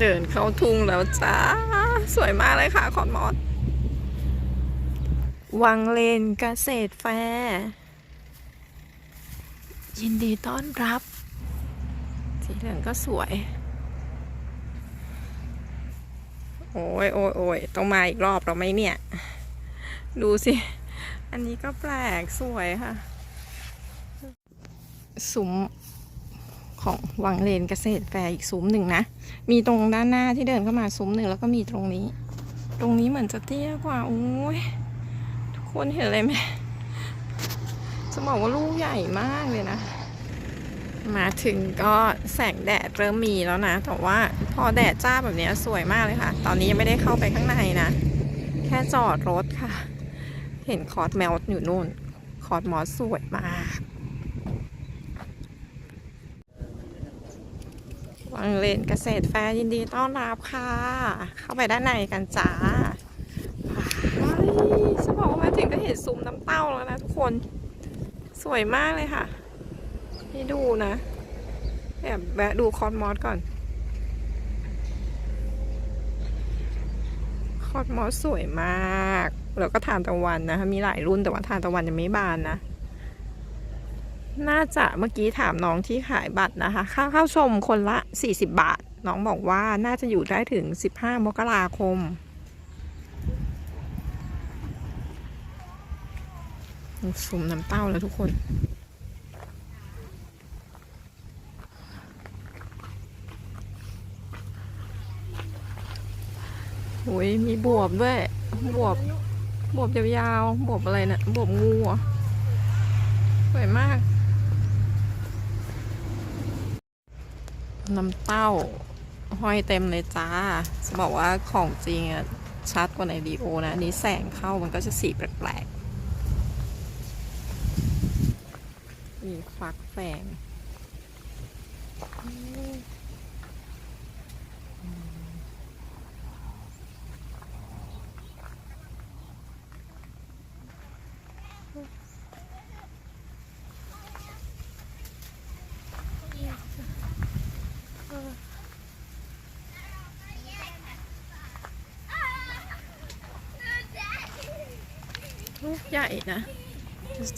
เดินเข้าทุ่งแล้วจ้า สวยมากเลยค่ะคอนมอสวังเลนเกษตรแฟร์ยินดีต้อนรับ สีเหลืองก็สวย โอ้ยโอ้ยโอ้ยต้องมาอีกรอบเราไหมเนี่ย ดูสิ อันนี้ก็แปลกสวยค่ะซุ้มของวังเลนเกษตรแฟร์อีกซุ้มหนึ่งนะ มีตรงด้านหน้าที่เดินเข้ามาซุ้มหนึ่งแล้วก็มีตรงนี้ ตรงนี้เหมือนจะเตี้ยกว่าโอ้ยทุกคนเห็นอะไรไหมจะบอกว่าลูกใหญ่มากเลยนะ มาถึงก็แสงแดดเริ่มมีแล้วนะ แต่ว่าพอแดดจ้าแบบนี้สวยมากเลยค่ะ ตอนนี้ยังไม่ได้เข้าไปข้างในนะ แค่จอดรถค่ะ เห็นคอร์สแมวอยู่นู่น คอร์สมอสสวยมาก วัง เลนเกษตรแฟร์ยินดีต้อนรับค่ะ เข้าไปด้านในกันจ้าว้ายจะบอกว่ามาถึงก็เห็นซุ้มน้ำเต้าแล้วนะทุกคน สวยมากเลยค่ะให้ดูนะแอบแวะดูคอนมอสก่อน คอนมอสสวยมาก แล้วก็ทานตะวันนะคะมีหลายรุ่นแต่ว่าทานตะวันยังไม่บานนะ น่าจะเมื่อกี้ถามน้องที่ขายบัตรนะคะ ค่าเข้าชมคนละ 40 บาท น้องบอกว่าน่าจะอยู่ได้ถึง 15 มกราคม สุ่มน้ำเต้าแล้วทุกคนโอ้ยมีบวบด้วย บวบ บวบยาวๆ บวบอะไรนะ่ะ บวบงูสวยมาก น้ำเต้า ห้อยเต็มเลยจ้า จะบอกว่าของจริงอะชัดกว่าในดีโอนะ อันนี้แสงเข้ามันก็จะสีแปลกๆมีฟักแสง ใหญ่นะ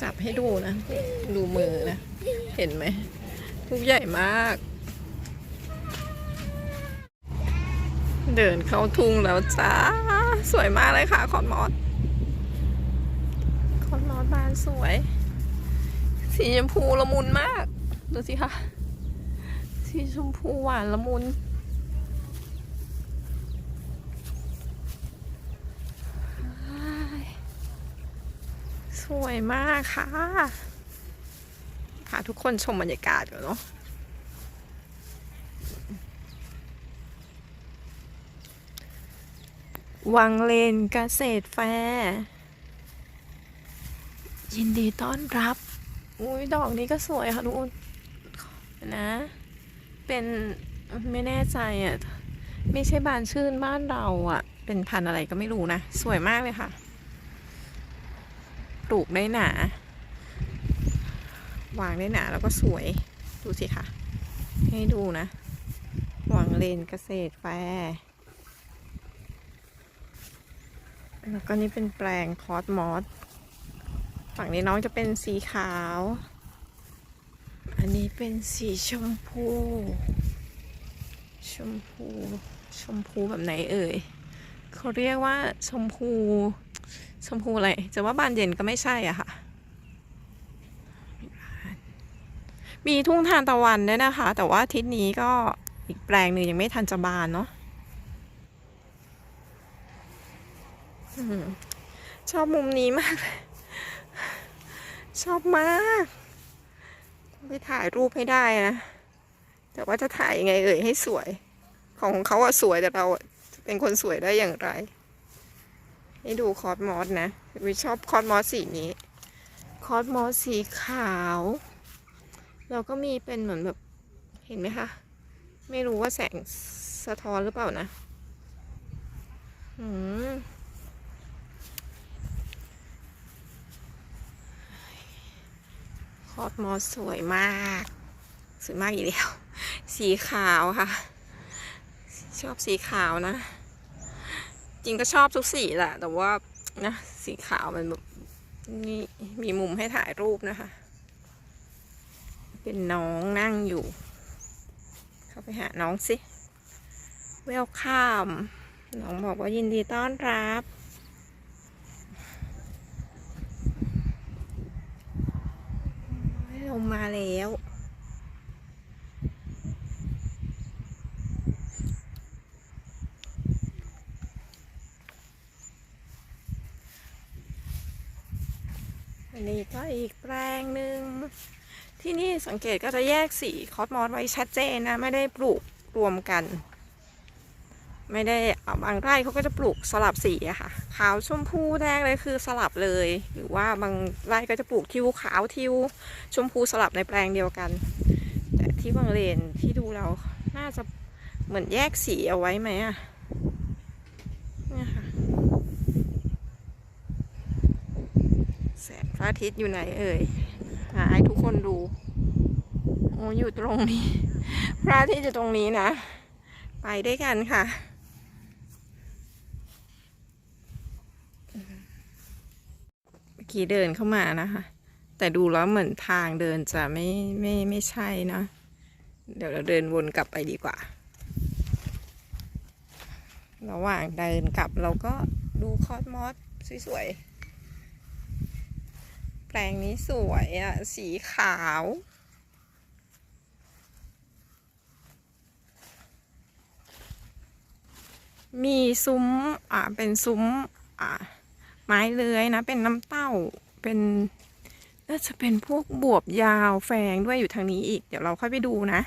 จับให้ดูนะ ดูมือนะ เห็นไหมลูกใหญ่มาก เดินเข้าทุ่งแล้วจ้า สวยมากเลยค่ะ คอนมอสคอนมอสบานสวย สีชมพูละมุนมาก ดูสิคะ สีชมพูหวานละมุน สวยมากค่ะพาทุกคนชมบรรยากาศก่อนเนาะวังเลนเกษตรแฟร์ยินดีต้อนรับ อุ้ยดอกนี้ก็สวยค่ะทุกคนนะ เป็นไม่แน่ใจอะ ไม่ใช่บานชื่นบ้านเราอะ เป็นพันอะไรก็ไม่รู้นะ สวยมากเลยค่ะ ลูกได้หนา วางได้หนาแล้วก็สวย ดูสิค่ะ ให้ดูนะ วางเลนเกษตรแฟร์แล้วก็นี่เป็นแปลงคอสมอส ฝั่งนี้น้องจะเป็นสีขาว อันนี้เป็นสีชมพู ชมพู ชมพูแบบไหนเอ่ย เขาเรียกว่าชมพู ชมพูอะไรจะว่าบานเย็นก็ไม่ใช่อะค่ะ มีทุ่งทานตะวันด้วยนะคะ แต่ว่าทิศนี้ก็อีกแปลงหนึ่งยังไม่ทันจะบานเนาะอชอบมุมนี้มาก ชอบมากไปถ่ายรูปให้ได้นะ แต่ว่าจะถ่ายยังไงเอ่ยให้สวย ของเขาอะสวยแต่เราเป็นคนสวยได้อย่างไร ให้ดูคอสมอสนะวิชอบคอสมอสสีนี้ คอสมอสสีขาว แล้วก็มีเป็นเหมือนแบบเห็นไหมคะ ไม่รู้ว่าแสงสะท้อนหรือเปล่านะอืมคอสมอสสวยมาก สวยมากอีกแล้ว สีขาวค่ะ ชอบสีขาวนะ จริงก็ชอบทุกสีแหละ แต่ว่านะสีขาวมันแบบนี่มีมุมให้ถ่ายรูปนะคะ เป็นน้องนั่งอยู่ เข้าไปหาน้องสิเวลคัมน้องบอกว่ายินดีต้อนรับโอ้ลงมาแล้ว อันนี้ก็อีกแปลงหนึ่งที่นี่สังเกตก็จะแยกสีคอสมอสไว้ชัดเจนนะ ไม่ได้ปลูกรวมกัน ไม่ได้บางไร่เขาก็จะปลูกสลับสีอะค่ะ ขาวชมพูแดงเลยคือสลับเลย หรือว่าบางไร่ก็จะปลูกทิวขาวทิวชมพูสลับในแปลงเดียวกัน แต่ที่บางเลนที่ดูเราน่าจะเหมือนแยกสีเอาไว้ไหมอะเนี่ยค่ะ แสงพ ระอาทิตย์อยู่ไหนเอ่ยหาให้ทุกคนดู โอ้อยู่ตรงนี้ พระอาทิตย์อยู่ตรงนี้นะ ไปด้วยกันค่ะเมื่อกี้เดินเข้ามานะคะ แต่ดูแล้วเหมือนทางเดินจะไม่ไม่ไม่ใช่นะ เดี๋ยวเราเดินวนกลับไปดีกว่า ระหว่างเดินกลับเราก็ดูคอสมอสสวยๆ แปลงนี้สวยอะ สีขาว มีซุ้ม อ่าเป็นซุ้ม อ่าไม้เลื้อยนะ เป็นน้ำเต้า เป็น น่าจะเป็นพวกบวบยาวแฝงด้วยอยู่ทางนี้อีก เดี๋ยวเราค่อยไปดูนะ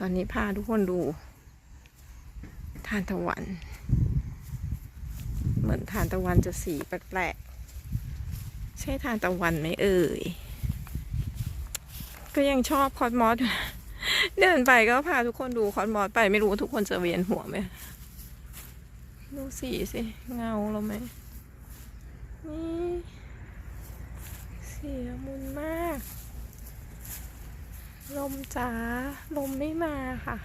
ตอนนี้พาทุกคนดู ทานตะวัน เหมือนทานตะวันจะสีแปลก ใช่ทานตะวันไหมเอ่ย ก็ยังชอบคอสมอสเดินไปก็พาทุกคนดูคอสมอสไปไม่รู้ว่าทุกคนจะเวียนหัวไหมดูสีสิเงาเราไหมนี่สีละมุนมาก ลมจ๋าลมไม่มาค่ะ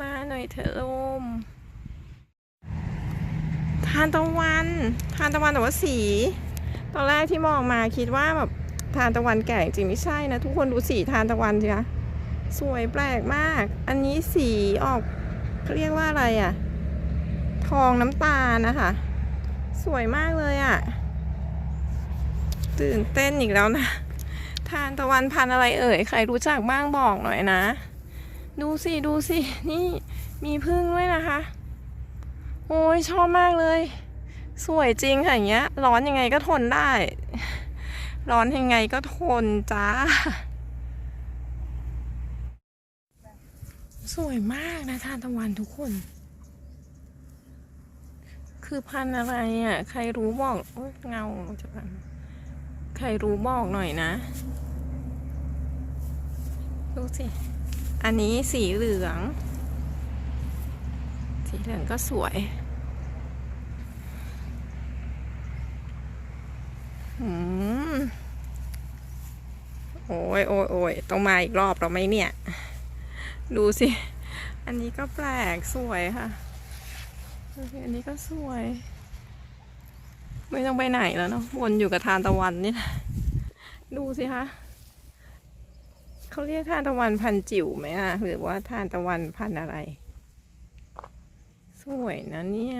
มาหน่อยเถอะลม ทานตะวันทานตะวันแต่ว่าสี ตอนแรกที่มองมาคิดว่าแบบทานตะวันแก่จริงไม่ใช่นะ ทุกคนดูสีทานตะวันสิคะสวยแปลกมาก อันนี้สีออกเรียกว่าอะไรอะ่ะ ทองน้ำตาลนะคะ สวยมากเลยอะ่ะ ตื่นเต้นอีกแล้วนะ ทานตะวันพันอะไรเอ่ย ใครรู้จักบ้างบอกหน่อยนะ ดูสิ ดูสิ นี่มีพึ่งด้วยนะคะ โอ้ยชอบมากเลย สวยจริงค่ะอย่างเงี้ย ร้อนยังไงก็ทนได้ ร้อนยังไงก็ทนจ้า สวยมากนะทานตะวันทุกคน คือพันอะไรอะ ใครรู้บอกโอ๊ยเงาจะพันใครรู้บอกหน่อยนะ ดูสิ อันนี้สีเหลือง สีเหลืองก็สวย อืม โอ้ยโอ้ยโอ้ยต้องมาอีกรอบเราไหมเนี่ย ดูสิ อันนี้ก็แปลกสวยค่ะดูสิอันนี้ก็สวย ไม่ต้องไปไหนแล้วเนาะ วนอยู่กับทานตะวันนี่แหละ ดูสิคะเขาเรียกทานตะวันพันจิ๋วไหมอะหรือว่าทานตะวันพันอะไร สวยนะเนี่ย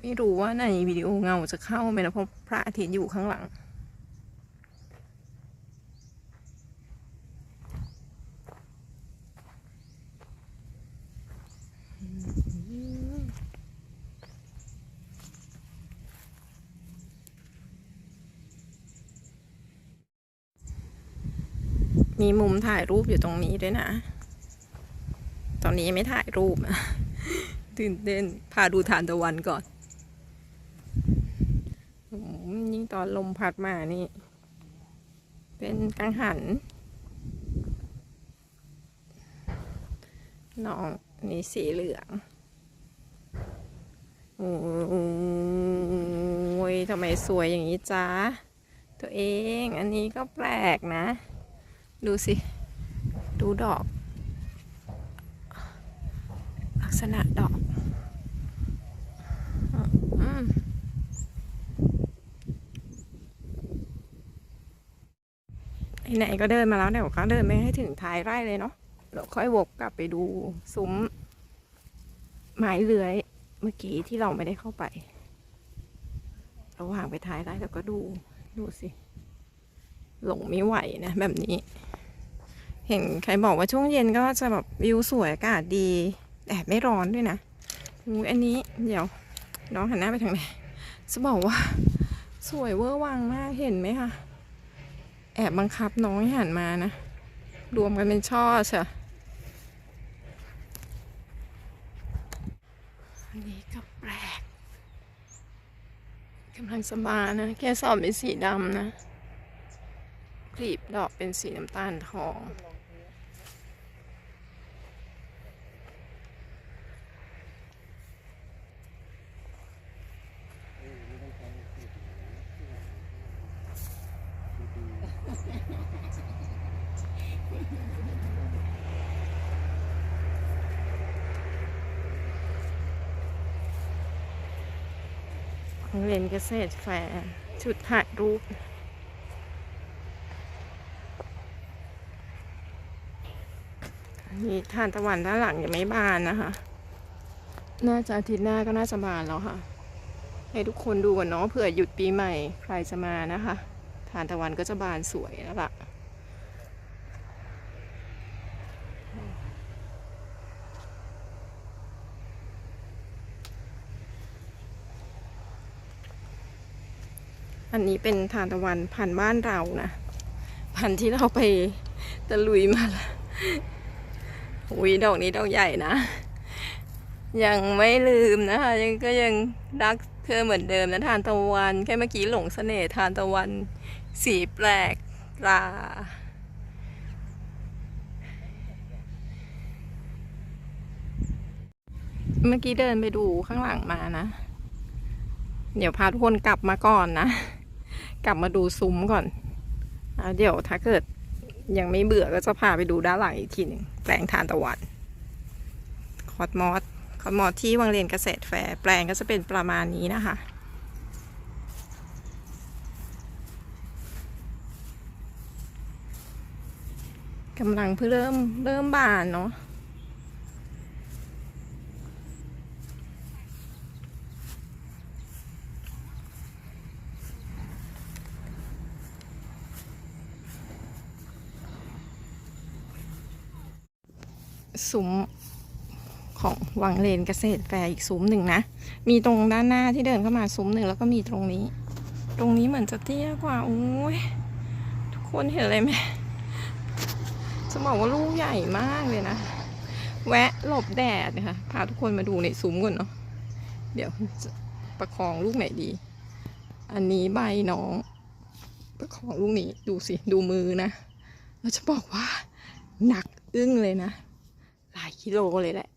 ไม่รู้ว่าในวิดีโอเงาจะเข้าไหมนะเพราะพระอาทิตย์อยู่ข้างหลัง มีมุมถ่ายรูปอยู่ตรงนี้ด้วยนะ ตอนนี้ไม่ถ่ายรูปนะตื่นเต้นพาดูทานตะวันก่อนอืมยิ่ง ตอนลมพัดมานี่ เป็นกังหันน้องนี่สีเหลือง โอ้ยทำไมสวยอย่างนี้จ้าตัวเอง อันนี้ก็แปลกนะ ดูสิ ดูดอก ลักษณะดอกอืม ไหนก็เดินมาแล้วเดี๋ยวก็เดินไปให้ถึงท้ายไร่เลยเนาะเราค่อยวกกลับไปดูซุ้มไม้เลื้อยเมื่อกี้ที่เราไม่ได้เข้าไป ระหว่างไปท้ายไร่เราก็ดูดูสิ หลงไม่ไหวนะแบบนี้ เห็นใครบอกว่าช่วงเย็นก็จะแบบวิวสวยอากาศดีแอบไม่ร้อนด้วยนะอุ๊ยอันนี้เดี๋ยวน้องหันหน้าไปทางไหนจะบอกว่า สวยเวอร์วังมากเห็นไหมคะ อบบังคับน้องให้หันมานะ รวมกันเป็นช่อเชียอันนี้ก็แปลกกำลังสบายนะ แค่สอบเป็นสีดำนะกลีบดอกเป็นสีน้ำตาลทอง เรียนเกษตรแฟร์ชุดถ่ายรูปนี่ทานตะวันด้านหลังยังไม่บานนะคะ น่าจะอาทิตย์หน้าก็น่าจะบานแล้วค่ะ ให้ทุกคนดูกันเนาะเผื่อหยุดปีใหม่ใครจะมานะคะ ทานตะวันก็จะบานสวยแล้วล่ะ อันนี้เป็นทานตะวันพันบ้านเรานะพันที่เราไปตะลุยมาละอุ้ยดอกนี้ดอกใหญ่นะ ยังไม่ลืมนะคะยังก็ยังรักเธอเหมือนเดิมนะทานตะวันแค่เมื่อกี้หลงเสน่ห์ทานตะวัน สีแปลกตาเมื่อกี้เดินไปดูข้างหลังมานะ เดี๋ยวพาทุกคนกลับมาก่อนนะ กลับมาดูซุ้มก่อนอเดี๋ยวถ้าเกิดยังไม่เบื่อก็จะพาไปดูด้านหลังอีกทีหนึ่งแปลงทานตะวัน คอสมอสคอสมอสที่วังเรียนเกษตรแฟร์แปลงก็จะเป็นประมาณนี้นะคะกำลังเพิ่งเริ่มเริ่มบานเนาะ ซุ้มของ วังเลนเกษตรแฟร์อีกซุ้มหนึ่งนะ มีตรงด้านหน้าที่เดินเข้ามาซุ้มหนึ่งแล้วก็มีตรงนี้ ตรงนี้เหมือนจะเตี้ยกว่า โอ้ย ทุกคนเห็นอะไรไหมจะบอกว่าลูกใหญ่มากเลยนะ แวะหลบแดดนะคะ พาทุกคนมาดูในซุ้มก่อนเนาะ เดี๋ยวประคองลูกไหนดี อันนี้ใบน้อง ประคองลูกนี้ดูสิ ดูมือนะเราจะบอกว่าหนักอึ้งเลยนะ หลายกิโลเลยแหละ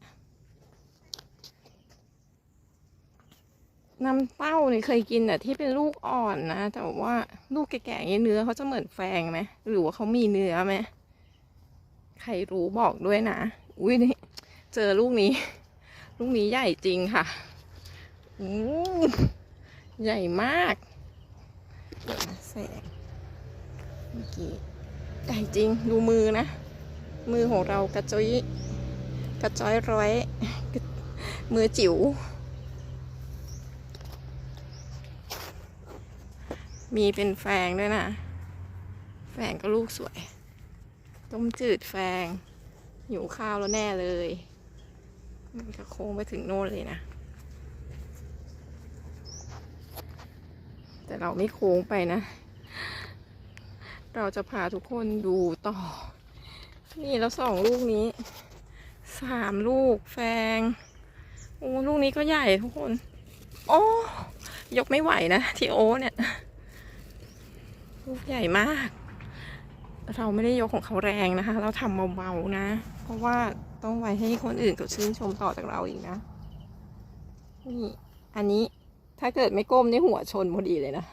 น้ำเต้าเนี่ยเคยกินแต่ที่เป็นลูกอ่อนนะ แต่ว่าลูกแก่ๆอย่างนี้เนื้อเขาจะเหมือนแฟงไหมหรือว่าเขามีเนื้อไหมใครรู้บอกด้วยนะ อุ้ยนี่เจอลูกนี้ ลูกนี้ใหญ่จริงค่ะอู้ใหญ่มากเดี๋ยวนะแสงเมื่อกี้ใหญ่จริงดูมือนะ มือของเรากระจุยกระจ้อยร้อย มือจิ๋ว มีเป็นแฟงด้วยนะ แฟงก็ลูกสวย ต้มจืดแฟงหิวข้าวแล้วแน่เลย มันก็โค้งไปถึงโน่นเลยนะ แต่เราไม่โค้งไปนะ เราจะพาทุกคนดูต่อ นี่แล้วสองลูกนี้ สามลูกแฟง โอ้ลูกนี้ก็ใหญ่ทุกคน โอ้ ยกไม่ไหวนะ ที่โอ้เนี่ย ลูกใหญ่มาก เราไม่ได้ยกของเขาแรงนะคะ เราทำเบาๆนะ เพราะว่าต้องไว้ให้คนอื่นเขาชื่นชมต่อจากเราอีกนะ นี่ อันนี้ถ้าเกิดไม่ก้มนี่หัวชนพอดีเลยนะ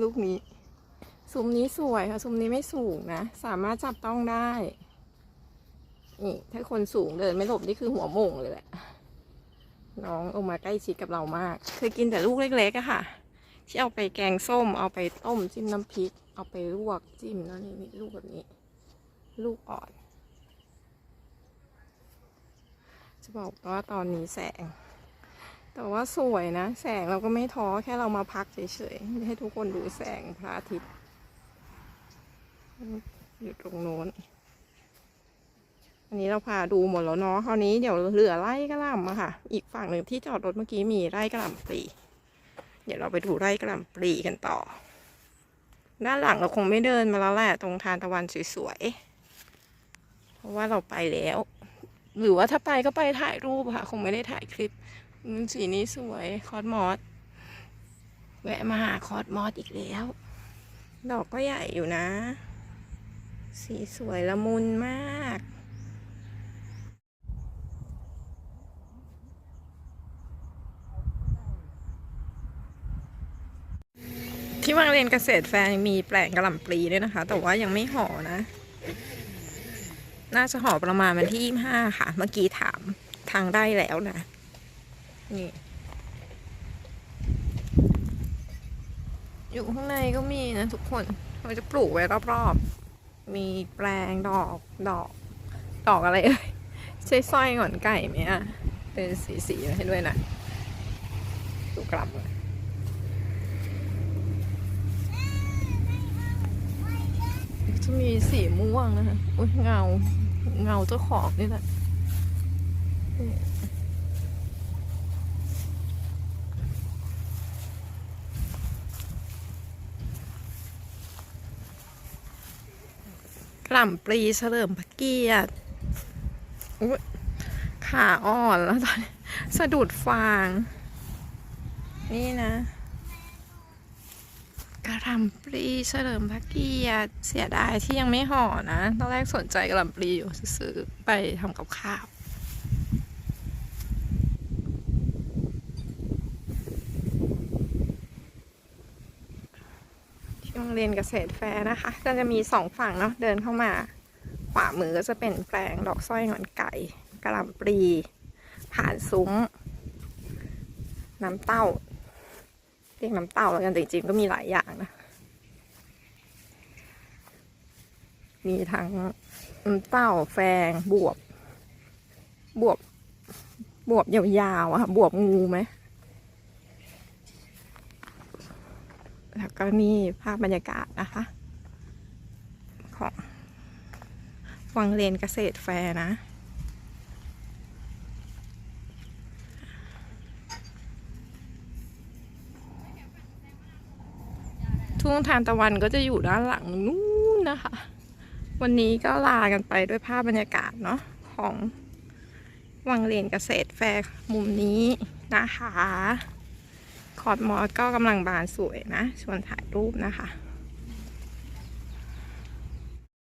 ลูกนี้ซุ้มนี้สวยค่ะซุ้มนี้ไม่สูงนะ สามารถจับต้องได้นี่ถ้าคนสูงเดินไม่หลบนี่คือหัวโมงเลยแหละ น้องเอามาใกล้ชิดกับเรามาก เคยกินแต่ลูกเล็กๆอะค่ะ ที่เอาไปแกงส้ม เอาไปต้มจิ้มน้ำพริก เอาไปลวกจิ้มแล้วนี่นี่ลูกแบบนี้ ลูกอ่อน จะบอกว่าตอนนี้แสง แต่ว่าสวยนะ แสงเราก็ไม่ท้อแค่เรามาพักเฉยๆให้ทุกคนดูแสงพระอาทิตย์อยู่ตรงโน้นอันนี้เราพาดูหมดแล้วเนาะคราวนี้เดี๋ยวเหลือไร่กระหล่ำอะค่ะ อีกฝั่งหนึ่งที่จอดรถเมื่อกี้มีไร่กระหล่ำปลี เดี๋ยวเราไปดูไร่กระหล่ำปลีกันต่อ ด้านหลังเราคงไม่เดินมาแล้วแหละตรงทานตะวันสวยๆ เพราะว่าเราไปแล้ว หรือว่าถ้าไปก็ไปถ่ายรูปค่ะ คงไม่ได้ถ่ายคลิปสีนี้สวยคอสมอสแวะมาหาคอสมอสอีกแล้ว ดอกก็ใหญ่อยู่นะ สีสวยละมุนมาก ที่วังเรียนเกษตรแฟร์ยังมีแปลงกระหล่ำปลีด้วยนะคะ แต่ว่ายังไม่ห่อนะ น่าจะห่อประมาณวันที่ยี่ห้าค่ะ เมื่อกี้ถามทางได้แล้วนะ นี่ อยู่ข้างในก็มีนะทุกคนเราจะปลูกไว้รอบๆ มีแปลงดอกดอก ดอกอะไรเอ่ยใช่สร้อยหงอนไก่ไหมอะเป็นสีๆให้ด้วยนะดูกลับเลย จะมีสีม่วงนะคะอุ้ยเงา เงาเจ้าของนี่แหละกล่ำปลีเฉลิมพระเกียรติอุ๊ยขาอ่อนแล้วตอนนี้สะดุดฟาง นี่นะ กระหล่ำปลีเฉลิมพระเกียรติเสียดายที่ยังไม่ห่อนะตอนแรกสนใจกระหล่ำปลีอยู่ซื้อไปทำกับข้าวที่โรงเรียนเกษตรแฟร์นะคะ ก็จะมีสองฝั่งเนาะเดินเข้ามา ขวามือก็จะเป็นแปลงดอกสร้อยหงอนไก่กระหล่ำปลีผ่านซุ้ม น้ำเต้า เรียกน้ำเต้าแล้วกันแต่จริงๆก็มีหลายอย่างนะ มีทั้งน้ำเต้าแฟงบวบบวบบวบยาวๆอะค่ะบวบงูไหมแล้วก็นี่ภาพบรรยากาศนะคะ ของวังเลนเกษตรแฟร์นะ ทุ่งทานตะวันก็จะอยู่ด้านหลังนู้นนะคะ วันนี้ก็ลากันไปด้วยภาพบรรยากาศเนาะของวังเลนเกษตรแฟร์มุมนี้นะคะ คอร์ดมอสก็กำลังบานสวยนะ ชวนถ่ายรูปนะคะ